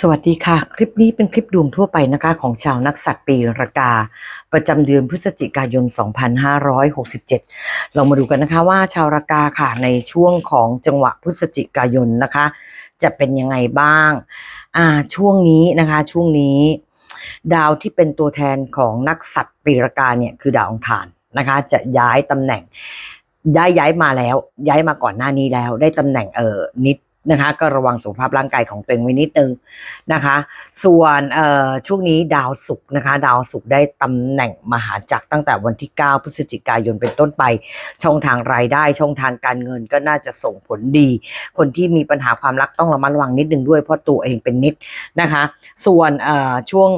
สวัสดีค่ะ คลิปนี้เป็นคลิปดวงทั่วไปนะคะของชาวนักสัตว์ปีรากา ประจำเดือนพฤศจิกายน 2567 เรามาดูกันนะคะว่าชาวรากาค่ะในช่วงของจังหวะพฤศจิกายนนะคะ จะเป็นยังไงบ้างอ่าช่วงนี้นะคะช่วงนี้ ดาวที่เป็นตัวแทนของนักสัตว์ปีรากาเนี่ยคือดาวอังคารนะคะ จะย้ายตำแหน่งได้ย้ายมาแล้ว ย้ายมาก่อนหน้านี้แล้ว ได้ตำแหน่งเออนิด นะคะ ก็ระวังสุขภาพร่างกายของตัวเองไว้นิดนึงนะคะ ส่วนช่วงนี้ดาวศุกร์นะคะ ดาวศุกร์ได้ตำแหน่งมหาจักรตั้งแต่วันที่ 9 พฤศจิกายนเป็นต้นไป ช่องทางรายได้ ช่องทางการเงินก็น่าจะส่งผลดี คนที่มีปัญหาความรักต้องระมัดระวังนิดนึงด้วยเพราะตัวเองเป็นนิดนะคะ ส่วนช่วง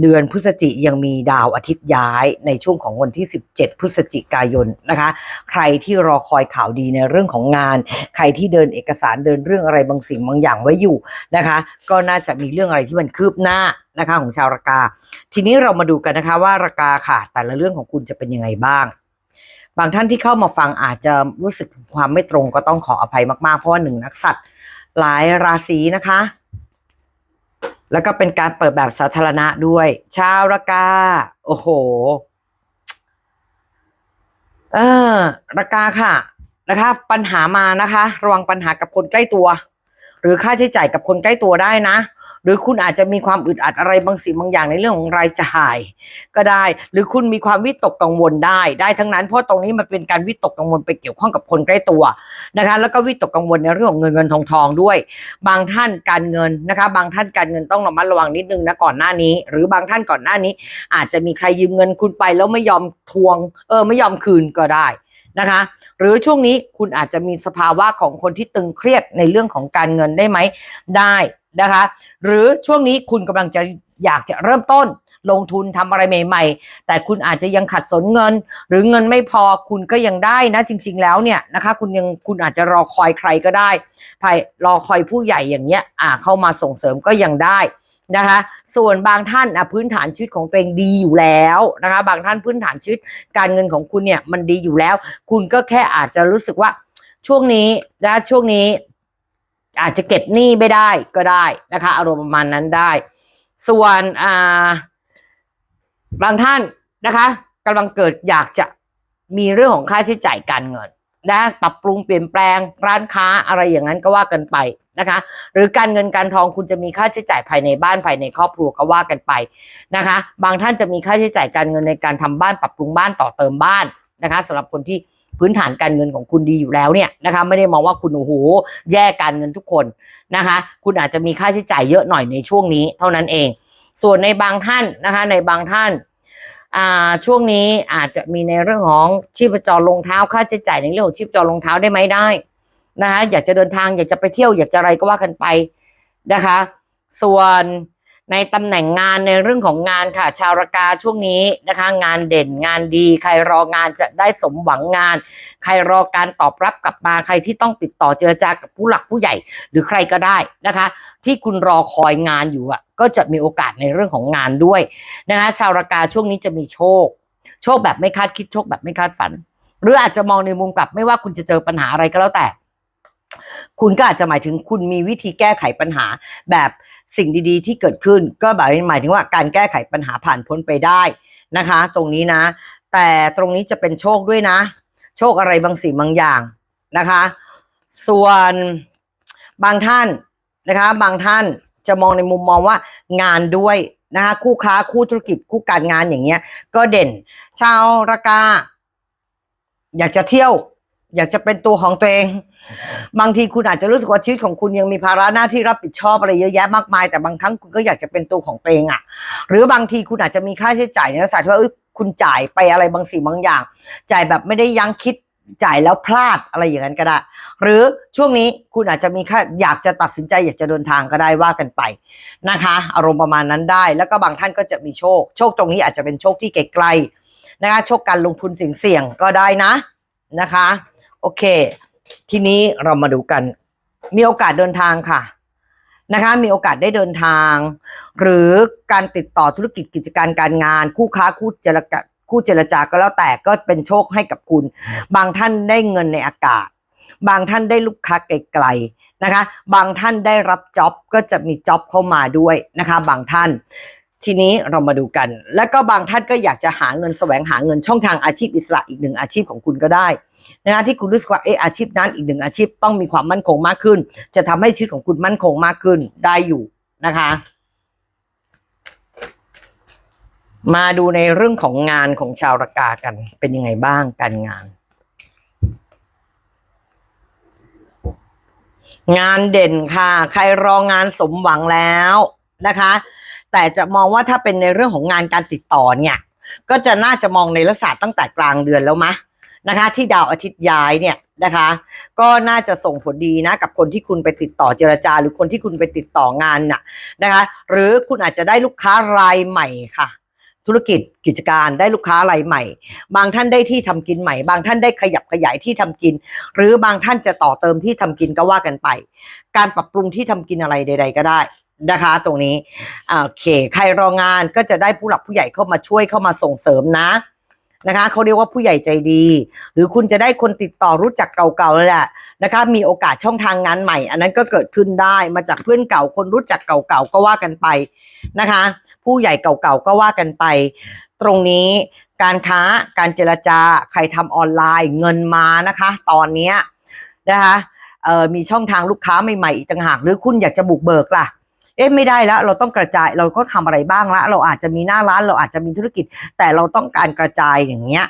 เดือนพฤศจิยังมีดาวอาทิตย์ย้ายในช่วงของวันที่ 17 พฤศจิกายนนะคะ ใครที่รอคอยข่าวดีในเรื่องของงาน ใครที่เดินเอกสารเดินเรื่องอะไรบางสิ่งบางอย่างไว้อยู่นะคะ ก็น่าจะมีเรื่องอะไรที่มันคืบหน้านะคะของชาวรากา ทีนี้เรามาดูกันนะคะว่ารากาค่ะ แต่ละเรื่องของคุณจะเป็นยังไงบ้างบางท่านที่เข้ามาฟังอาจจะรู้สึกความไม่ตรงก็ต้องขออภัยมากๆ เพราะว่าหนึ่งนักสัตว์หลายราศีนะคะ แล้วก็เป็นการเปิดแบบสาธารณะด้วย ชาวรากา โอ้โห เออรากาค่ะนะคะ ปัญหามานะคะ ระวังปัญหากับคนใกล้ตัว หรือค่าใช้จ่ายกับคนใกล้ตัวได้นะ หรือคุณอาจจะมีความอึดอัดอะไรบางสิ่งบางอย่างในเรื่องของรายจ่าย ก็ได้ หรือคุณมีความวิตกกังวลได้ ได้ทั้งนั้นเพราะตรงนี้มันเป็นการวิตกกังวลไปเกี่ยวข้องกับคนใกล้ตัวนะคะ แล้วก็วิตกกังวลในเรื่องของเงินเงินทองทองด้วย บางท่านการเงินนะคะ บางท่านการเงินต้องระมัดระวังนิดนึงนะก่อนหน้านี้ หรือบางท่านก่อนหน้านี้ อาจจะมีใครยืมเงินคุณไปแล้วไม่ยอมทวง เออไม่ยอมคืนก็ได้นะคะหรือช่วงนี้คุณอาจจะมีสภาวะของคนที่ตึงเครียดในเรื่องของการเงินได้ไหมได้ นะคะ หรือช่วงนี้คุณกำลังจะอยากจะเริ่มต้นลงทุนทำอะไรใหม่ ๆ แต่คุณอาจจะยังขัดสนเงิน หรือเงินไม่พอคุณก็ยังได้นะจริง ๆ แล้วเนี่ยนะคะ คุณยังคุณอาจจะรอคอยใครก็ได้ภายรอคอยผู้ใหญ่อย่างเงี้ยอ่าเข้ามาส่งเสริมก็ยังได้นะคะ ส่วนบางท่านอะพื้นฐานชีวิตของตัวเองดีอยู่แล้วนะคะ บางท่านพื้นฐานชีวิตการเงินของคุณเนี่ยมันดีอยู่แล้ว คุณก็แค่อาจจะรู้สึกว่าช่วงนี้นะช่วงนี้ อาจจะเก็บหนี้ไม่ได้ก็ได้นะคะ อารมณ์ประมาณนั้นได้ ส่วนอ่าบางท่านนะคะกำลังเกิดอยากจะมีเรื่องของค่าใช้จ่ายการเงินนะปรับปรุงเปลี่ยนแปลงร้านค้าอะไรอย่างนั้นก็ว่ากันไปนะคะ หรือการเงินการทองคุณจะมีค่าใช้จ่ายภายในบ้านภายในครอบครัวก็ว่ากันไปนะคะ บางท่านจะมีค่าใช้จ่ายการเงินในการทำบ้านปรับปรุงบ้านต่อเติมบ้านนะคะสำหรับคนที่ พื้นฐานการเงินของคุณดีอยู่แล้วเนี่ยนะคะไม่ได้มองว่าคุณโอ้โหแย่การเงินทุกคนนะคะ คุณอาจจะมีค่าใช้จ่ายเยอะหน่อยในช่วงนี้ เท่านั้นเอง ส่วนในบางท่านนะคะในบางท่านช่วงนี้อาจจะมีในเรื่องของชีพจรรองเท้าค่าใช้จ่ายในเรื่องของชีพจรรองเท้าได้ไหมได้นะคะอยากจะเดินทางอยากจะไปเที่ยวอยากจะอะไรก็ว่ากันไปนะคะ ส่วน ในตำแหน่งงานในเรื่องของงานค่ะ ชาวรากาช่วงนี้นะคะ งานเด่นงานดี ใครรองานจะได้สมหวังงาน ใครรอการตอบรับกลับมาใครที่ต้องติดต่อเจรจากับผู้หลักผู้ใหญ่ หรือใครก็ได้นะคะ ที่คุณรอคอยงานอยู่อะ ก็จะมีโอกาสในเรื่องของงานด้วยนะคะ ชาวรากาช่วงนี้จะมีโชค โชคแบบไม่คาดคิดโชคแบบไม่คาดฝัน หรืออาจจะมองในมุมกลับไม่ว่าคุณจะเจอปัญหาอะไรก็แล้วแต่ คุณก็อาจจะหมายถึงคุณมีวิธีแก้ไขปัญหาแบบ สิ่งดีๆ ที่เกิดขึ้นก็แบบหมายถึงว่าการแก้ไขปัญหาผ่านพ้นไปได้นะคะ ตรงนี้นะ แต่ตรงนี้จะเป็นโชคด้วยนะ โชคอะไรบางสิ่งบางอย่างนะคะ ส่วนบางท่านนะคะ บางท่านจะมองในมุมมองว่างานด้วยนะคะคู่ค้าคู่ธุรกิจคู่การงานอย่างเงี้ย ก็เด่น ชาวรากา อยากจะเที่ยว อยากจะเป็นตัวของตัวเอง บางทีคุณอาจจะรู้สึกว่าชีวิตของคุณยังมีภาระหน้าที่รับผิดชอบอะไรเยอะแยะมากมาย แต่บางครั้งคุณก็อยากจะเป็นตัวของตัวเองอะ่ะหรือบางทีคุณอาจจะมีค่าใช้จ่ายในลักษณะที่ว่าคุณจ่ายไปอะไรบางสิ่งบางอย่าง จ่ายแบบไม่ได้ยั้งคิดจ่ายแล้วพลาดอะไรอย่างนั้นก็ได้ หรือช่วงนี้คุณอาจจะมีค่าอยากจะตัดสินใจอยากจะเดินทางก็ได้ว่ากันไปนะคะ อารมณ์ประมาณนั้นได้ แล้วก็บางท่านก็จะมีโชค โชคตรงนี้อาจจะเป็นโชคที่ไกลๆนะคะโชคการลงทุนเสี่ยงๆก็ได้นะนะคะ โอเค ทีนี้เรามาดูกัน มีโอกาสเดินทางค่ะนะคะ มีโอกาสได้เดินทาง หรือการติดต่อธุรกิจกิจการการงาน คู่ค้าคู่เจรจาคู่เจรจาก็แล้วแต่ก็เป็นโชคให้กับคุณ บางท่านได้เงินในอากาศ บางท่านได้ลูกค้าไกลๆนะคะ บางท่านได้รับจ็อบก็จะมีจ็อบเข้ามาด้วยนะคะ บางท่าน ทีนี้เรามาดูกัน แล้วก็บางท่านก็อยากจะหาเงินแสวงหาเงินช่องทางอาชีพอิสระอีกหนึ่งอาชีพของคุณก็ได้นะคะที่คุณรู้สึกว่าเอออาชีพนั้นอีกหนึ่งอาชีพต้องมีความมั่นคงมากขึ้น จะทำให้ชีวิตของคุณมั่นคงมากขึ้นได้อยู่นะคะ มาดูในเรื่องของงานของชาวรากากันเป็นยังไงบ้างการงาน งานเด่นค่ะ ใครรองานสมหวังแล้วนะคะ แต่จะมองว่าถ้าเป็นในเรื่องของงานการติดต่อเนี่ย ก็จะน่าจะมองในลักษณะตั้งแต่กลางเดือนแล้วมะนะคะ ที่ดาวอาทิตย์ย้ายเนี่ยนะคะ ก็น่าจะส่งผลดีนะกับคนที่คุณไปติดต่อเจรจา หรือคนที่คุณไปติดต่องานน่ะนะคะ หรือคุณอาจจะได้ลูกค้ารายใหม่ค่ะ ธุรกิจกิจการได้ลูกค้ารายใหม่ บางท่านได้ที่ทำกินใหม่ บางท่านได้ขยับขยายที่ทำกิน หรือบางท่านจะต่อเติมที่ทำกินก็ว่ากันไป การปรับปรุงที่ทำกินอะไรใด ๆ ก็ได้ นะคะ ตรงนี้โอเค ใครรองานก็จะได้ผู้หลักผู้ใหญ่เข้ามาช่วยเข้ามาส่งเสริมนะนะคะเขาเรียกว่าผู้ใหญ่ใจดี หรือคุณจะได้คนติดต่อรู้จักเก่าๆเลยแหละนะคะ มีโอกาสช่องทางงานใหม่ อันนั้นก็เกิดขึ้นได้มาจากเพื่อนเก่าคนรู้จักเก่าๆก็ว่ากันไปนะคะ ผู้ใหญ่เก่าๆก็ว่ากันไป ตรงนี้การค้าการเจรจาใครทำออนไลน์เงินมานะคะ ตอนนี้นะคะมีช่องทางลูกค้าใหม่ๆอีกต่างหาก หรือคุณอยากจะบุกเบิกล่ะ อ๊ะไม่ได้แล้วเราต้องกระจายเราก็ทำอะไรบ้างละ เราอาจจะมีหน้าร้านเราอาจจะมีธุรกิจ แต่เราต้องการกระจายอย่างเงี้ย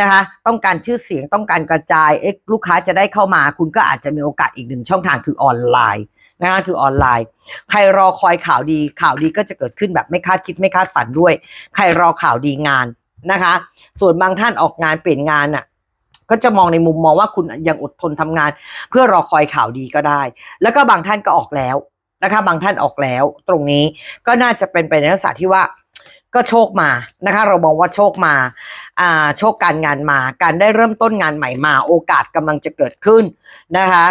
นะคะ ต้องการชื่อเสียงต้องการกระจายเอ๊ะลูกค้าจะได้เข้ามา คุณก็อาจจะมีโอกาสอีกหนึ่งช่องทางคือออนไลน์นะคะคือออนไลน์ ใครรอคอยข่าวดีข่าวดีก็จะเกิดขึ้นแบบไม่คาดคิดไม่คาดฝันด้วย ใครรอข่าวดีงานนะคะ ส่วนบางท่านออกงานเปลี่ยนงานน่ะก็จะมองในมุมมองว่าคุณยังอดทนทำงาน เพื่อรอคอยข่าวดีก็ได้ แล้วก็บางท่านก็ออกแล้ว นะคะบางท่านออกแล้วตรงนี้ก็น่าจะเป็นไปในลักษณะที่ว่าก็โชคมานะคะ เรามองว่าโชคมาอ่าโชคการงานมา การได้เริ่มต้นงานใหม่มา โอกาสกำลังจะเกิดขึ้นนะคะ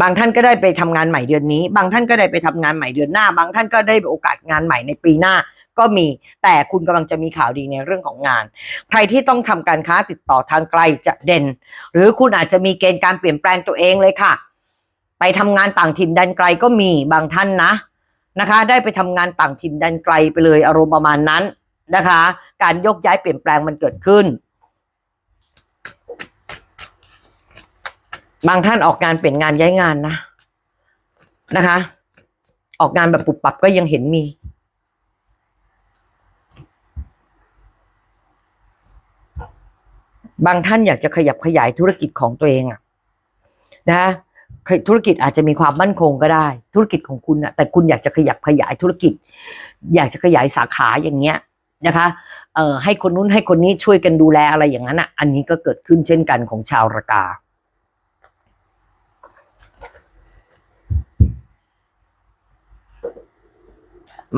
บางท่านก็ได้ไปทำงานใหม่เดือนนี้ บางท่านก็ได้ไปทำงานใหม่เดือนหน้า บางท่านก็ได้โอกาสงานใหม่ในปีหน้าก็มีแต่คุณกำลังจะมีข่าวดีในเรื่องของงาน ใครที่ต้องทำการค้าติดต่อทางไกลจะเด่น หรือคุณอาจจะมีเกณฑ์การเปลี่ยนแปลงตัวเองเลยค่ะ ไปทำงานต่างถิ่นแดนไกลก็มีบางท่านนะนะคะ ได้ไปทำงานต่างถิ่นแดนไกลไปเลยอารมณ์ประมาณนั้นนะคะ การยกย้ายเปลี่ยนแปลงมันเกิดขึ้น บางท่านออกงานเปลี่ยนงานย้ายงานนะนะคะ ออกงานแบบปุบปับก็ยังเห็นมีบางท่านอยากจะขยับขยายธุรกิจของตัวเองอะนะ ธุรกิจอาจจะมีความมั่นคงก็ได้ ธุรกิจของคุณอะแต่คุณอยากจะขยับขยายธุรกิจ อยากจะขยายสาขาอย่างเงี้ยนะคะเอ่อให้คนนู้นให้คนนี้ช่วยกันดูแลอะไรอย่างนั้นอะอันนี้ก็เกิดขึ้นเช่นกันของชาวระกา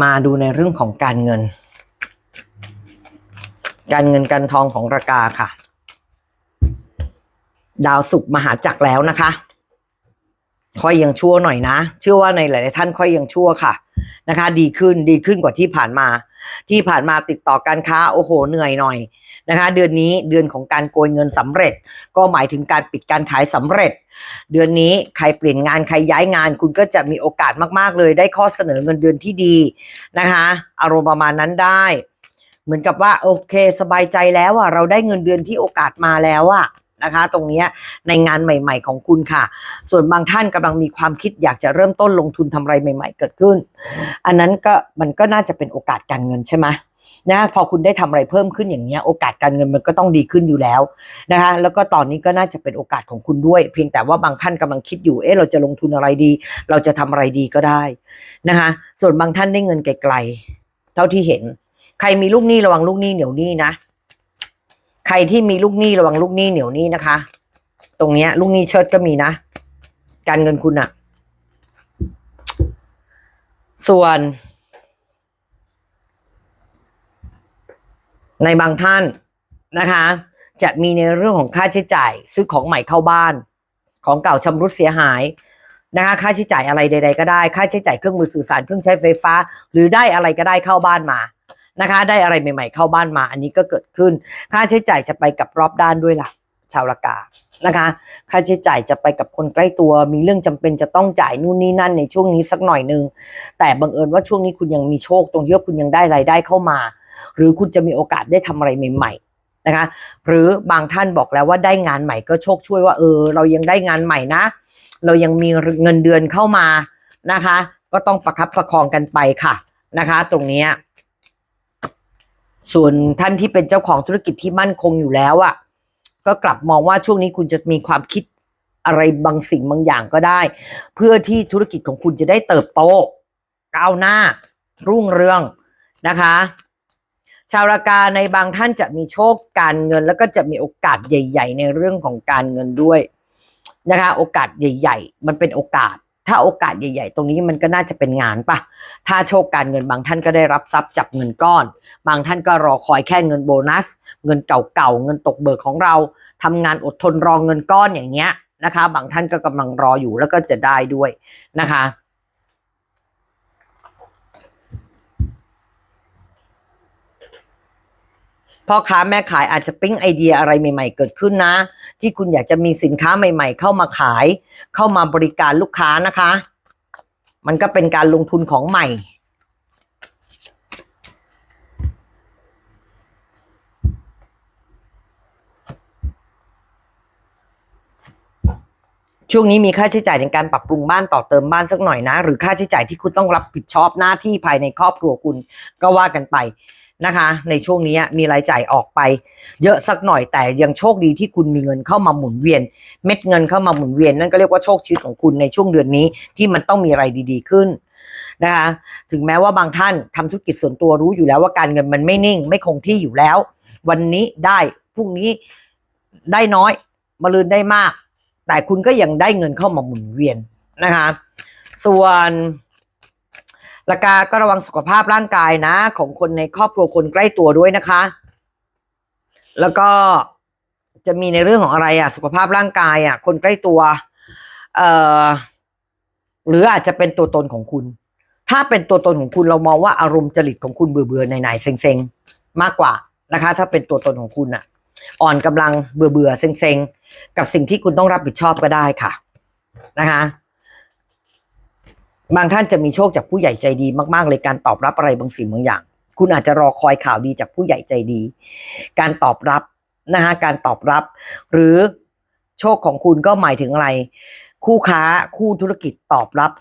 มาดูในเรื่องของการเงิน การเงินการทองของระกาค่ะ ดาวศุกร์มหาจักรแล้วนะคะ ค่อยยังชั่วหน่อยนะ เชื่อว่าในหลายๆท่านค่อยยังชั่วค่ะนะคะ ดีขึ้นดีขึ้นกว่าที่ผ่านมา ที่ผ่านมาติดต่อการค้าโอ้โหเหนื่อยหน่อยนะคะ เดือนนี้เดือนของการโกยเงินสำเร็จ ก็หมายถึงการปิดการขายสำเร็จ เดือนนี้ใครเปลี่ยนงานใครย้ายงาน คุณก็จะมีโอกาสมากๆเลย ได้ข้อเสนอเงินเดือนที่ดีนะคะ อารมณ์ประมาณนั้นได้ เหมือนกับว่าโอเค สบายใจแล้วอะเราได้เงินเดือนที่โอกาสมาแล้วอะ นะคะ ตรงนี้ในงานใหม่ ๆ ของคุณค่ะ ส่วนบางท่านกำลังมีความคิดอยากจะเริ่มต้นลงทุนทำอะไรใหม่ ๆ เกิดขึ้น อันนั้นก็มันก็น่าจะเป็นโอกาสการเงินใช่ไหมนะพอคุณได้ทำอะไรเพิ่มขึ้นอย่างเงี้ยโอกาสการเงินมันก็ต้องดีขึ้นอยู่แล้วนะคะแล้วก็ตอนนี้ก็น่าจะเป็นโอกาสของคุณด้วย เพียงแต่ว่าบางท่านกำลังคิดอยู่เอ๊ะเราจะลงทุนอะไรดี เราจะทำอะไรดีก็ได้นะคะส่วนบางท่านได้เงินไกลๆเท่าที่เห็น ใครมีลูกหนี้ระวังลูกหนี้เหนียวหนี้นะ ใครที่มีลูกหนี้ระวังลูกหนี้เหนียวหนี้นะคะ ตรงเนี้ย ลูกหนี้เชิดก็มีนะ การเงินคุณอะส่วน ในบางท่านนะคะ จะมีในเรื่องของค่าใช้จ่าย ซื้อของใหม่เข้าบ้าน ของเก่าชำรุดเสียหายนะคะค่าใช้จ่ายอะไรใด ๆ ก็ได้ ค่าใช้จ่ายเครื่องมือสื่อสารเครื่องใช้ไฟฟ้า หรือได้อะไรก็ได้เข้าบ้านมา นะคะ ได้อะไรใหม่ ๆ เข้าบ้านมา อันนี้ก็เกิดขึ้น ค่าใช้จ่ายจะไปกับรอบด้านด้วยล่ะ ชาวละกานะคะ ค่าใช้จ่ายจะไปกับคนใกล้ตัว มีเรื่องจำเป็นจะต้องจ่ายนู่นนี่นั่นในช่วงนี้สักหน่อยนึง แต่บังเอิญว่าช่วงนี้คุณยังมีโชคตรงที่ว่าคุณยังได้รายได้เข้ามา หรือคุณจะมีโอกาสได้ทำอะไรใหม่ ๆนะคะหรือบางท่านบอกแล้วว่าได้งานใหม่ก็โชคช่วยว่าเออ เรายังได้งานใหม่นะ เรายังมีเงินเดือนเข้ามานะคะ ก็ต้องประคับประคองกันไปค่ะนะคะ ตรงนี้ ส่วนท่านที่เป็นเจ้าของธุรกิจที่มั่นคงอยู่แล้วอะ่ะ ก็กลับมองว่าช่วงนี้คุณจะมีความคิดอะไรบางสิ่งบางอย่างก็ได้ เพื่อที่ธุรกิจของคุณจะได้เติบโตก้าวหน้า รุ่งเรืองนะคะ ชาวราคาในบางท่านจะมีโชคการเงิน แล้วก็จะมีโอกาสใหญ่ ๆ ในเรื่องของการเงินด้วยนะคะ โอกาสใหญ่ ๆ มันเป็นโอกาส ถ้าโอกาสใหญ่ ๆ ตรงนี้มันก็น่าจะเป็นงานปะถ้าโชคการเงินบางท่านก็ได้รับทรัพย์จับเงินก้อน บางท่านก็รอคอยแค่เงินโบนัส เงินเก่าๆเงินตกเบิกของเราทำงานอดทนรองเงินก้อนอย่างเงี้ยนะคะ บางท่านก็กำลังรออยู่แล้วก็จะได้ด้วยนะคะ พ่อค้าแม่ขายอาจจะปิ๊งไอเดียอะไรใหม่ ๆ เกิดขึ้นนะ ที่คุณอยากจะมีสินค้าใหม่ ๆ เข้ามาขาย เข้ามาบริการลูกค้านะคะ มันก็เป็นการลงทุนของใหม่ ช่วงนี้มีค่าใช้จ่ายในการปรับปรุงบ้านต่อเติมบ้านสักหน่อยนะ หรือค่าใช้จ่ายที่คุณต้องรับผิดชอบหน้าที่ภายในครอบครัวคุณก็ว่ากันไป นะคะ ในช่วงนี้มีรายจ่ายออกไป เยอะสักหน่อยแต่ยังโชคดีที่คุณมีเงินเข้ามาหมุนเวียน เม็ดเงินเข้ามาหมุนเวียนนั่นก็เรียกว่าโชคชีวิตของคุณในช่วงเดือนนี้ที่มันต้องมีอะไรดี ๆขึ้นนะคะถึงแม้ว่าบางท่านทำธุรกิจส่วนตัวรู้อยู่แล้วว่าการเงินมันไม่นิ่ง ไม่คงที่อยู่แล้ว วันนี้ได้พรุ่งนี้ได้น้อยมะรืนได้มาก แต่คุณก็ยังได้เงินเข้ามาหมุนเวียนนะคะ ส่วน ราคาก็ระวังสุขภาพร่างกายนะ ของคนในครอบครัวคนใกล้ตัวด้วยนะคะ แล้วก็จะมีในเรื่องของอะไรอะ สุขภาพร่างกายอะ คนใกล้ตัว เอ่อ หรืออาจจะเป็นตัวตนของคุณ ถ้าเป็นตัวตนของคุณเรามองว่าอารมณ์จริตของคุณเบื่อเบื่อๆหน่ายๆเซ็งๆ มากกว่านะคะ ถ้าเป็นตัวตนของคุณอะ อ่อนกำลังเบื่อเบื่อเซ็งๆ กับสิ่งที่คุณต้องรับผิดชอบก็ได้ค่ะ นะคะ บางท่านจะมีโชคจากผู้ใหญ่ใจดีมากๆ เลยการตอบรับอะไรบางสิ่งบางอย่าง คุณอาจจะรอคอยข่าวดีจากผู้ใหญ่ใจดี การตอบรับนะคะการตอบรับ หรือโชคของคุณก็หมายถึงอะไร คู่ค้าคู่ธุรกิจตอบรับ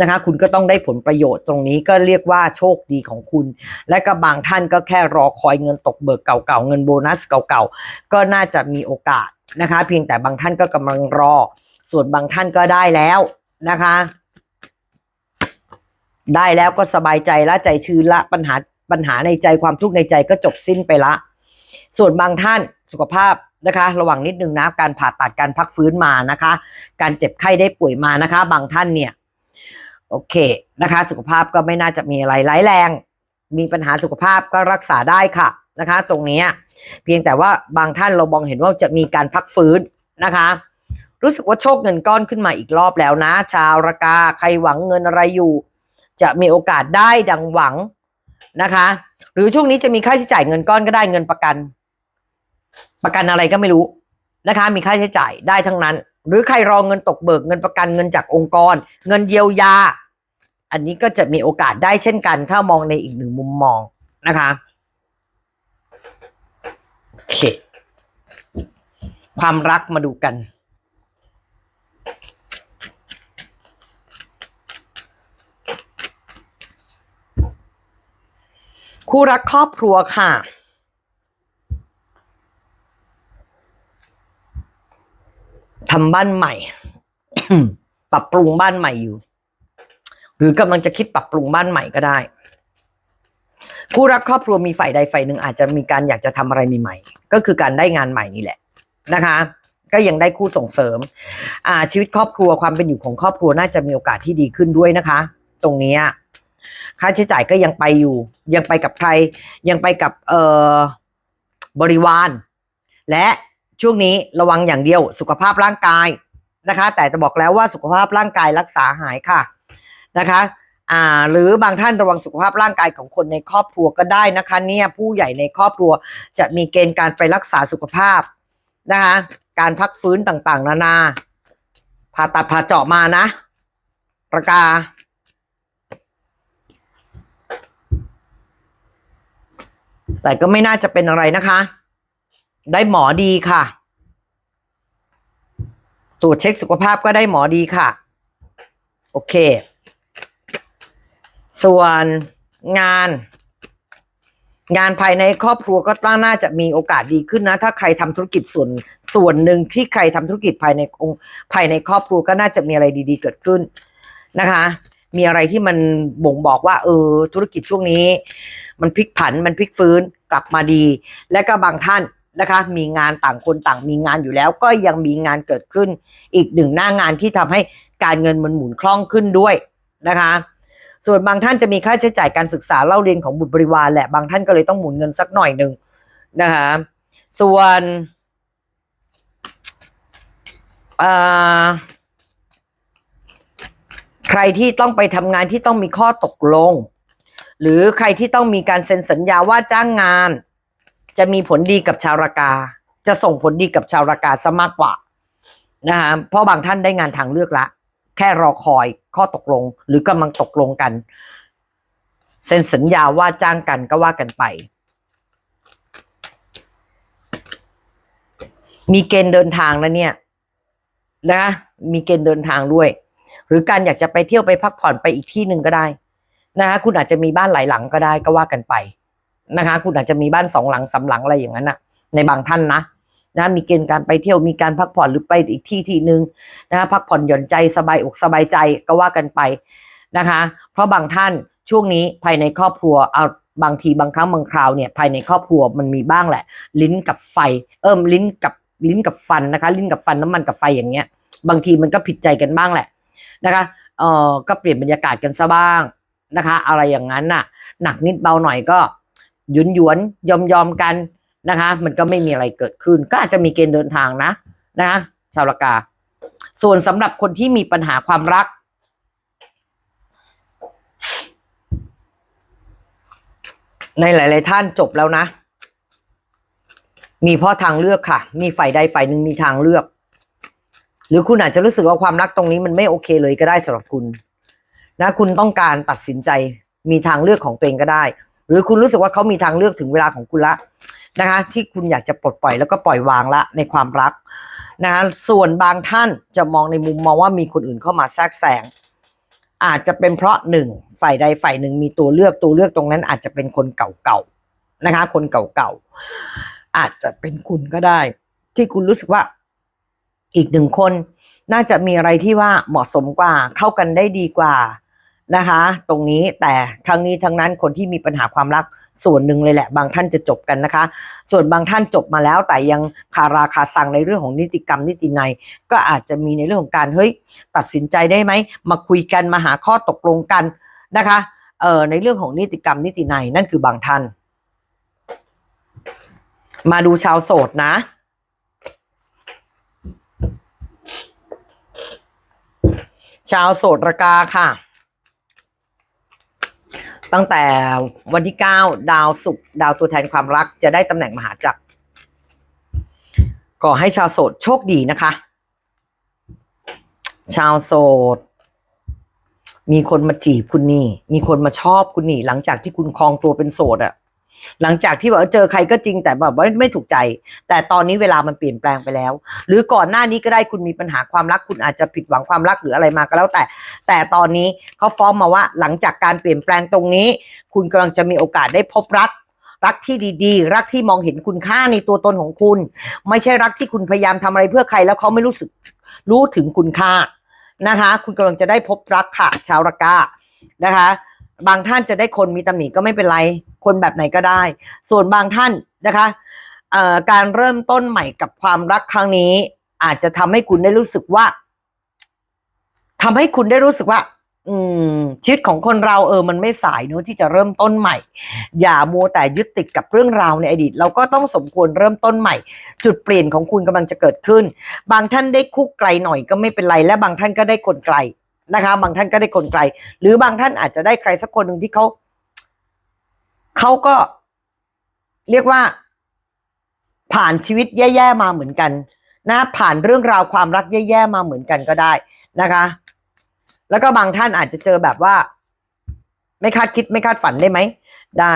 นะคะคุณก็ต้องได้ผลประโยชน์ตรงนี้ก็เรียกว่าโชคดีของคุณ และก็บางท่านก็แค่รอคอยเงินตกเบิกเก่าๆเงินโบนัสเก่าๆก็น่าจะมีโอกาสนะคะ เพียงแต่บางท่านก็กำลังรอ ส่วนบางท่านก็ได้แล้วนะคะ ได้แล้วก็สบายใจละใจชื้นละปัญหาปัญหาในใจความทุกข์ในใจก็จบสิ้นไปละ ส่วนบางท่านสุขภาพนะคะ ระวังนิดนึงนะการผ่าตัดการพักฟื้นมานะคะ การเจ็บไข้ได้ป่วยมานะคะ บางท่านเนี่ยโอเคนะคะ สุขภาพก็ไม่น่าจะมีอะไรร้ายแรง มีปัญหาสุขภาพก็รักษาได้ค่ะนะคะ ตรงนี้เพียงแต่ว่าบางท่านเรามองเห็นว่าจะมีการพักฟื้นนะคะ รู้สึกว่าโชคเงินก้อนขึ้นมาอีกรอบแล้วนะ ชาวระกาใครหวังเงินอะไรอยู่ จะมีโอกาสได้ดังหวังนะคะ หรือช่วงนี้จะมีค่าใช้จ่ายเงินก้อนก็ได้เงินประกัน ประกันอะไรก็ไม่รู้นะคะ มีค่าใช้จ่ายได้ทั้งนั้น หรือใครรอเงินตกเบิกเงินประกันเงินจากองค์กร เงินเยียวยา อันนี้ก็จะมีโอกาสได้เช่นกัน ถ้ามองในอีกหนึ่งมุมมองนะคะโอเคความรักมาดูกัน คู่รักครอบครัวค่ะ ทำบ้านใหม่ ปรับปรุงบ้านใหม่อยู่ หรือกำลังจะคิดปรับปรุงบ้านใหม่ก็ได้ คู่รักครอบครัวมีฝ่ายใดฝ่ายหนึ่งอาจจะมีการอยากจะทำอะไรใหม่ๆก็คือการได้งานใหม่นี่แหละนะคะก็ยังได้คู่ส่งเสริม อ่าชีวิตครอบครัวความเป็นอยู่ของครอบครัวน่าจะมีโอกาสที่ดีขึ้นด้วยนะคะ ตรงเนี้ย ค่าใช้จ่ายก็ยังไปอยู่ ยังไปกับใคร ยังไปกับเอ่อบริวาร และช่วงนี้ระวังอย่างเดียวสุขภาพร่างกายนะคะ แต่จะบอกแล้วว่าสุขภาพร่างกายรักษาหายค่ะนะคะอ่าหรือบางท่านระวังสุขภาพร่างกายของคนในครอบครัวก็ได้นะคะ เนี่ยผู้ใหญ่ในครอบครัวจะมีเกณฑ์การไปรักษาสุขภาพนะคะการพักฟื้นต่างๆ นานาผ่าตัดผ่าเจาะมานะ ประกา แต่ก็ไม่น่าจะเป็นอะไรนะคะ ได้หมอดีค่ะ ตรวจเช็คสุขภาพก็ได้หมอดีค่ะ โอเค ส่วนงาน งานภายในครอบครัวก็ต้องน่าจะมีโอกาสดีขึ้นนะ ถ้าใครทำธุรกิจส่วนส่วนหนึ่งที่ใครทำธุรกิจภายในองค์ภายในครอบครัวก็น่าจะมีอะไรดี ๆ เกิดขึ้นนะคะ มีอะไรที่มันบ่งบอกว่า เออ ธุรกิจช่วงนี้ มันพลิกผันมันพลิกฟื้นกลับมาดี และก็บางท่านนะคะ มีงานต่างคนต่างมีงานอยู่แล้ว ก็ยังมีงานเกิดขึ้น อีกหนึ่งหน้างานที่ทำให้การเงินมันหมุนคล่องขึ้นด้วยนะคะ ส่วนบางท่านจะมีค่าใช้จ่ายการศึกษาเล่าเรียนของบุตรบริวารแหละบางท่านก็เลยต้องหมุนเงินสักหน่อยหนึ่งนะคะส่วนใครที่ต้องไปทำงานที่ต้องมีข้อตกลง หรือใครที่ต้องมีการเซ็นสัญญาว่าจ้างงาน จะมีผลดีกับชาวรากา จะส่งผลดีกับชาวรากาซะมากกว่านะคะเพราะบางท่านได้งานทางเลือกละ แค่รอคอยข้อตกลง หรือกำลังตกลงกันเซ็นสัญญาว่าจ้างกันก็ว่ากันไป มีเกณฑ์เดินทางแล้วเนี่ยนะมีเกณฑ์เดินทางด้วย หรือการอยากจะไปเที่ยวไปพักผ่อนไปอีกที่หนึ่งก็ได้ นะคะคุณอาจจะมีบ้านหลายหลังก็ได้ก็ว่ากันไปนะคะ คุณอาจจะมีบ้านสองหลังสามหลังอะไรอย่างนั้นนะในบางท่านนะนะมีเกณฑ์การไปเที่ยวมีการพักผ่อนหรือไปอีกที่ที่หนึ่งนะคะพักผ่อนหย่อนใจสบายอกสบายใจก็ว่ากันไปนะคะ เพราะบางท่านช่วงนี้ภายในครอบครัวเอาบางทีบางครั้งบางคราวเนี่ยภายในครอบครัวมันมีบ้างแหละ ลิ้นกับไฟ เอิ่มลิ้นกับลิ้นกับฟันนะคะ ลิ้นกับฟันน้ำมันกับไฟอย่างเงี้ย บางทีมันก็ผิดใจกันบ้างแหละนะคะเอ่อก็เปลี่ยนบรรยากาศกันซะบ้าง นะคะ อะไรอย่างนั้นน่ะ หนักนิดเบาหน่อยก็หยุนหยวนยอมยอมกันนะคะ มันก็ไม่มีอะไรเกิดขึ้น ก็อาจจะมีเกณฑ์เดินทางนะนะคะชาวละกา ส่วนสำหรับคนที่มีปัญหาความรักในหลาย ๆ ท่านจบแล้วนะ มีเพ่อทางเลือกค่ะ มีฝ่ายใดฝ่ายหนึ่งมีทางเลือก หรือคุณอาจจะรู้สึกว่าความรักตรงนี้มันไม่โอเคเลยก็ได้สำหรับคุณ นะคุณต้องการตัดสินใจมีทางเลือกของตัวเองก็ได้ หรือคุณรู้สึกว่าเขามีทางเลือกถึงเวลาของคุณละนะคะ ที่คุณอยากจะปลดปล่อยแล้วก็ปล่อยวางละในความรักนะคะส่วนบางท่านจะมองในมุมมองว่ามีคนอื่นเข้ามาแทรกแซงอาจจะเป็นเพราะหนึ่งฝ่ายใดฝ่ายหนึ่งมีตัวเลือกตัวเลือกตรงนั้น อาจจะเป็นคนเก่าๆนะคะ คนเก่าๆอาจจะเป็นคุณก็ได้ ที่คุณรู้สึกว่า อีกหนึ่งคน น่าจะมีอะไรที่ว่าเหมาะสมกว่า เข้ากันได้ดีกว่า นะคะ ตรงนี้แต่ทั้งนี้ทั้งนั้นคนที่มีปัญหาความรักส่วนหนึ่งเลยแหละ บางท่านจะจบกันนะคะ ส่วนบางท่านจบมาแล้วแต่ยังคาราคาซังในเรื่องของนิติกรรมนิตินัยก็อาจจะมีในเรื่องของการเฮ้ยตัดสินใจได้ไหมมาคุยกันมาหาข้อตกลงกันนะคะเอ่อในเรื่องของนิติกรรมนิตินัยนั่นคือบางท่าน มาดูชาวโสดนะชาวโสดระกาค่ะ ตั้งแต่วันที่9ดาวสุขดาวตัวแทนความรัก จะได้ตำแหน่งมหาจักรก่อให้ชาวโสดโชคดีนะคะ ชาวโสดมีคนมาจีบคุณนี่ มีคนมาชอบคุณนี่ หลังจากที่คุณคลองตัวเป็นโสดอะ หลังจากที่แบบว่าเจอใครก็จริงแต่แบบว่าไม่ถูกใจ แต่ตอนนี้เวลามันเปลี่ยนแปลงไปแล้ว หรือก่อนหน้านี้ก็ได้คุณมีปัญหาความรักคุณอาจจะผิดหวังความรักหรืออะไรมาก็แล้วแต่ แต่ตอนนี้เขาฟ้องมาว่าหลังจากการเปลี่ยนแปลงตรงนี้ คุณกำลังจะมีโอกาสได้พบรักรักที่ดีๆ รักที่มองเห็นคุณค่าในตัวตนของคุณ ไม่ใช่รักที่คุณพยายามทำอะไรเพื่อใครแล้วเขาไม่รู้สึกรู้ถึงคุณค่านะคะ คุณกำลังจะได้พบรักค่ะ ชาวรากานะคะ บางท่านจะได้คนมีตำหนิก็ไม่เป็นไร คนแบบไหนก็ได้ ส่วนบางท่านนะคะการเริ่มต้นใหม่กับความรักครั้งนี้ อาจจะทำให้คุณได้รู้สึกว่าทำให้คุณได้รู้สึกว่า อืมชีวิตของคนเราเออ มันไม่สายเนอะที่จะเริ่มต้นใหม่ อย่ามัวแต่ยึดติดกับเรื่องราวในอดีต เราก็ต้องสมควรเริ่มต้นใหม่ จุดเปลี่ยนของคุณกำลังจะเกิดขึ้น บางท่านได้คุกไกลหน่อยก็ไม่เป็นไร และบางท่านก็ได้คนไกล นะคะ บางท่านก็ได้คนไกล หรือบางท่านอาจจะได้ใครสักคนหนึ่งที่เขาเขาก็เรียกว่า ผ่านชีวิตแย่ๆมาเหมือนกันนะผ่านเรื่องราวความรักแย่ๆมาเหมือนกันก็ได้นะคะ แล้วก็บางท่านอาจจะเจอแบบว่า ไม่คาดคิดไม่คาดฝันได้ไหมได้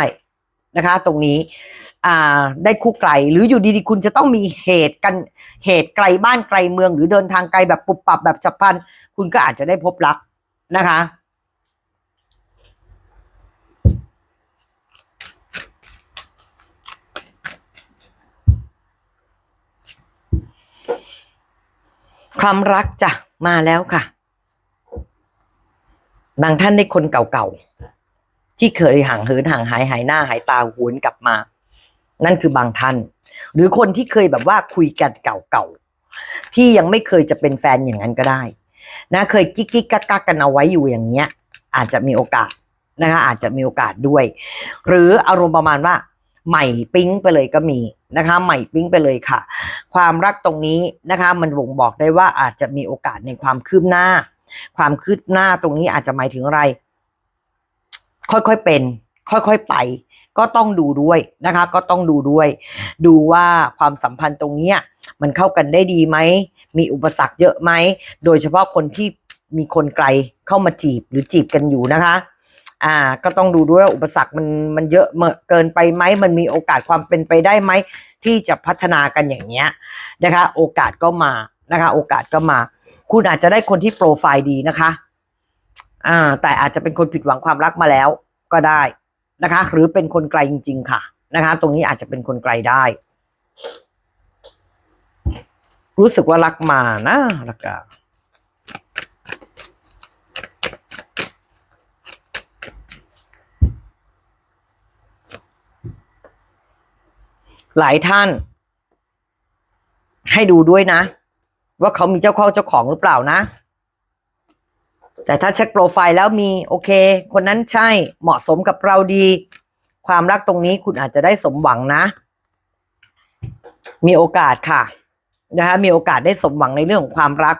นะคะ ตรงนี้อ่าได้คู่ไกล หรืออยู่ดีๆคุณจะต้องมีเหตุกันเหตุไกลบ้านไกลเมือง หรือเดินทางไกลแบบปุบปับแบบฉับพลัน คุณก็อาจจะได้พบรักนะคะ ความรักจ้ะมาแล้วค่ะ บางท่านได้คนเก่าๆ ที่เคยห่างเหินห่างหายหายหน้าหายตาหวนกลับมา นั่นคือบางท่าน หรือคนที่เคยแบบว่าคุยกันเก่าๆ ที่ยังไม่เคยจะเป็นแฟนอย่างนั้นก็ได้ นะเคยกิ๊กกิ๊กกักกักกันเอาไว้อยู่อย่างเงี้ย อาจจะมีโอกาสนะคะอาจจะมีโอกาสด้วย หรืออารมณ์ประมาณว่า ใหม่ปิ๊งไปเลยก็มีนะคะ ใหม่ปิ๊งไปเลยค่ะ ความรักตรงนี้นะคะ มันบ่งบอกได้ว่าอาจจะมีโอกาสในความคืบหน้า ความคืบหน้าตรงนี้อาจจะหมายถึงอะไร ค่อยๆเป็น ค่อยๆไป ก็ต้องดูด้วยนะคะ ก็ต้องดูด้วย ดูว่าความสัมพันธ์ตรงเนี้ย มันเข้ากันได้ดีไหม มีอุปสรรคเยอะไหม โดยเฉพาะคนที่มีคนไกลเข้ามาจีบหรือจีบกันอยู่นะคะ อ่า ก็ต้องดูด้วยว่าอุปสรรคมันมันเยอะเมอเกินไปไหม มันมีโอกาสความเป็นไปได้ไหม ที่จะพัฒนากันอย่างเนี้ยนะคะ โอกาสก็มานะคะ โอกาสก็มา คุณอาจจะได้คนที่โปรไฟล์ดีนะคะ อ่า แต่อาจจะเป็นคนผิดหวังความรักมาแล้วก็ได้นะคะ หรือเป็นคนไกลจริง ๆ ค่ะนะคะ ตรงนี้อาจจะเป็นคนไกลได้ รู้สึกว่ารักมานะรักอะหลายท่าน ให้ดูด้วยนะ ว่าเขามีเจ้าเข้าเจ้าของหรือเปล่านะ แต่ถ้าเช็คโปรไฟล์แล้วมีโอเค คนนั้นใช่เหมาะสมกับเราดี ความรักตรงนี้คุณอาจจะได้สมหวังนะ มีโอกาสค่ะ นะคะมีโอกาสได้สมหวังในเรื่องของความรัก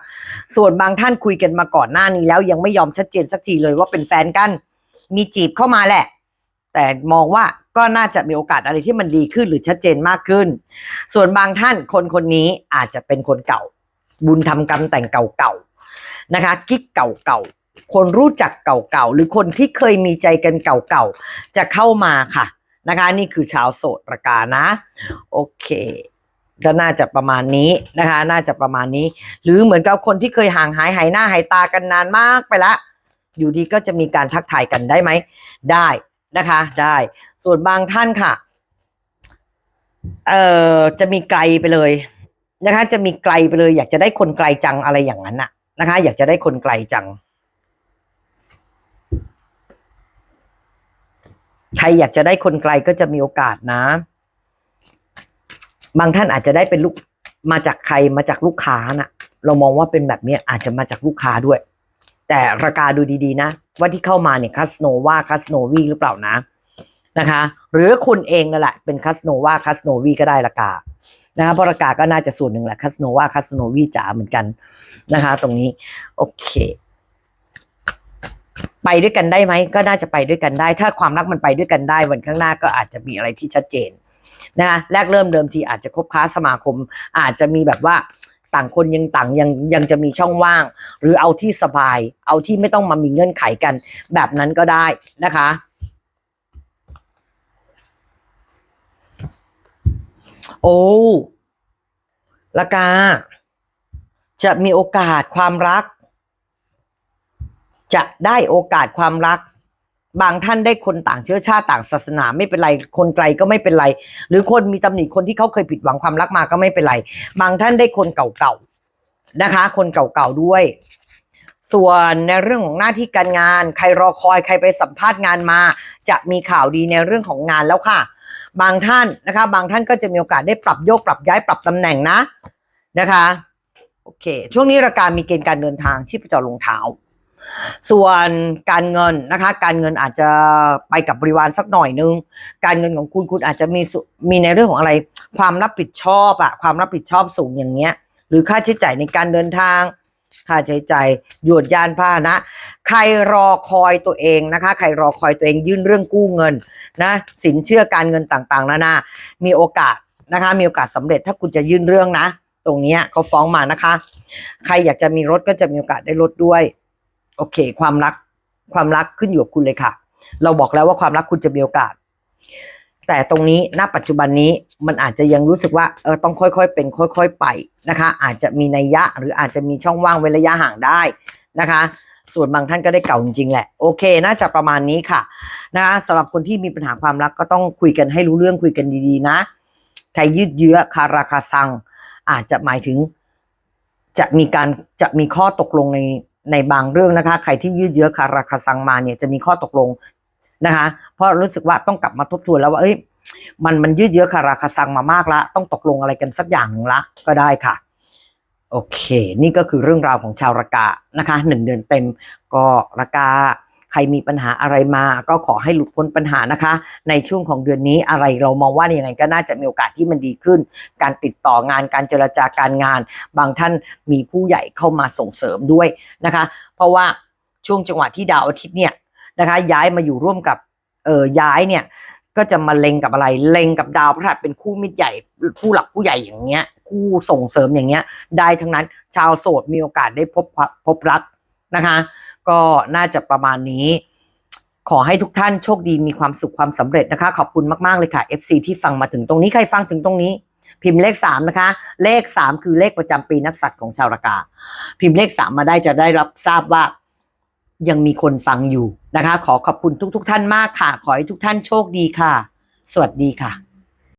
ส่วนบางท่านคุยกันมาก่อนหน้านี้แล้วยังไม่ยอมชัดเจนสักทีเลยว่าเป็นแฟนกัน มีจีบเข้ามาแหละ แต่มองว่าก็น่าจะมีโอกาสอะไรที่มันดีขึ้นหรือชัดเจนมากขึ้น ส่วนบางท่านคนคนนี้อาจจะเป็นคนเก่า บุญทำกรรมแต่งเก่าๆนะคะกิ๊กเก่าๆคนรู้จักเก่าๆหรือคนที่เคยมีใจกันเก่าๆจะเข้ามาค่ะนะคะ นี่คือชาวโสดระกานะ โอเค ก็น่าจะประมาณนี้นะคะ น่าจะประมาณนี้ หรือเหมือนกับคนที่เคยห่างหายหายหน้าหายตากันนานมากไปละ อยู่ดีก็จะมีการทักทายกันได้ไหม ได้นะคะ ได้ ส่วนบางท่านค่ะเอ่อจะมีไกลไปเลยนะคะ จะมีไกลไปเลย อยากจะได้คนไกลจังอะไรอย่างนั้นน่ะนะคะ อยากจะได้คนไกลจัง ใครอยากจะได้คนไกลก็จะมีโอกาสนะ บางท่านอาจจะได้เป็นลูกมาจากใครมาจากลูกค้าน่ะ เรามองว่าเป็นแบบนี้อาจจะมาจากลูกค้าด้วย แต่ราคาดูดีๆนะ ว่าที่เข้ามาเนี่ยคัสโนวาคัสโนวีหรือเปล่านะนะคะ หรือคุณเองนั่นแหละเป็นคัสโนวาคัสโนวีก็ได้ราคานะคะเพราะราคาก็น่าจะส่วนหนึ่งแหละคัสโนวาคัสโนวีจ๋าเหมือนกันนะคะ ตรงนี้ โอเค ไปด้วยกันได้ไหมก็น่าจะไปด้วยกันได้ ถ้าความรักมันไปด้วยกันได้วันข้างหน้าก็อาจจะมีอะไรที่ชัดเจน นะคะแรกเริ่มเดิมทีอาจจะคบค้าสมาคม อาจจะมีแบบว่าต่างคนยังต่างยังยังจะมีช่องว่าง หรือเอาที่สบาย เอาที่ไม่ต้องมามีเงื่อนไขกัน แบบนั้นก็ได้นะคะโอ้ละกา จะมีโอกาสความรัก จะได้โอกาสความรัก บางท่านได้คนต่างเชื้อชาติต่างศาสนาไม่เป็นไร คนไกลก็ไม่เป็นไร หรือคนมีตำหนิคนที่เขาเคยผิดหวังความรักมาก็ไม่เป็นไร บางท่านได้คนเก่าๆนะคะ คนเก่าๆด้วย ส่วนในเรื่องของหน้าที่การงาน ใครรอคอยใครไปสัมภาษณ์งานมา จะมีข่าวดีในเรื่องของงานแล้วค่ะ บางท่านนะคะ บางท่านก็จะมีโอกาสได้ปรับโยกปรับย้ายปรับตำแหน่งนะนะคะ โอเค ช่วงนี้ราการมีเกณฑ์การเดินทางที่ประจรลงเท้า ส่วนการเงินนะคะ การเงินอาจจะไปกับบริวารสักหน่อยนึง การเงินของคุณคุณอาจจะมีมีในเรื่องของอะไร ความรับผิดชอบอะความรับผิดชอบสูงอย่างเงี้ย หรือค่าใช้จ่ายในการเดินทาง ค่าใช้จ่ายหยวดยานพาหนะ ใครรอคอยตัวเองนะคะ ใครรอคอยตัวเองยื่นเรื่องกู้เงินนะ สินเชื่อการเงินต่างๆ นานา มีโอกาสนะคะ มีโอกาสสำเร็จถ้าคุณจะยื่นเรื่องนะ ตรงนี้เขาฟ้องมานะคะ ใครอยากจะมีรถก็จะมีโอกาสได้รถด้วย โอเค ความรักความรักขึ้นอยู่กับคุณเลยค่ะ เราบอกแล้วว่าความรักคุณจะมีโอกาส แต่ตรงนี้ณปัจจุบันนี้มันอาจจะยังรู้สึกว่าเออต้องค่อยๆ เป็นค่อย ๆ ไปนะคะ อาจจะมีนัยยะหรืออาจจะมีช่องว่างเว้นระยะห่างได้นะคะ ส่วนบางท่านก็ได้เก่าจริงๆแหละ โอเคน่าจะประมาณนี้ค่ะนะคะสำหรับคนที่มีปัญหาความรักก็ต้องคุยกันให้รู้เรื่องคุยกันดีๆนะใครยืดเยื้อคาราคาซัง อาจจะหมายถึงจะมีการจะมีข้อตกลงใน ในบางเรื่องนะคะ ใครที่ยืดเยื้อคาราคาซังมาเนี่ยจะมีข้อตกลงนะคะ เพราะรู้สึกว่าต้องกลับมาทบทวนแล้วว่าเอ้ยมันมันยืดเยื้อคาราคาซังมามากละต้องตกลงอะไรกันสักอย่างหนึ่งละก็ได้ค่ะ โอเค นี่ก็คือเรื่องราวของชาวรากานะคะหนึ่งเดือนเต็มก็รากา ใครมีปัญหาอะไรมาก็ขอให้หลุดพ้นปัญหานะคะ ในช่วงของเดือนนี้อะไรเรามองว่ายังไงก็น่าจะมีโอกาสที่มันดีขึ้น การติดต่องานการเจรจาการงาน บางท่านมีผู้ใหญ่เข้ามาส่งเสริมด้วยนะคะ เพราะว่าช่วงจังหวะที่ดาวอาทิตย์เนี่ยนะคะ ย้ายมาอยู่ร่วมกับเออย้ายเนี่ยก็จะมาเล็งกับอะไร เล็งกับดาวพฤหัสเป็นคู่มิตรใหญ่ผู้หลักผู้ใหญ่อย่างเงี้ย คู่ส่งเสริมอย่างเงี้ย ได้ทั้งนั้นชาวโสดมีโอกาสได้พบพบรักนะคะ ก็น่าจะประมาณนี้ ขอให้ทุกท่านโชคดีมีความสุขความสำเร็จนะคะ ขอบคุณมาก ๆ เลยค่ะ FC ที่ฟังมาถึงตรงนี้ ใครฟังถึงตรงนี้ พิมพ์เลข3นะคะ เลข3คือเลขประจำปีนักสัตว์ของชาวรากา พิมพ์เลข3มาได้จะได้รับทราบว่ายังมีคนฟังอยู่นะคะ ขอขอบคุณทุก ๆ ท่านมากค่ะ ขอให้ทุกท่านโชคดีค่ะ สวัสดีค่ะ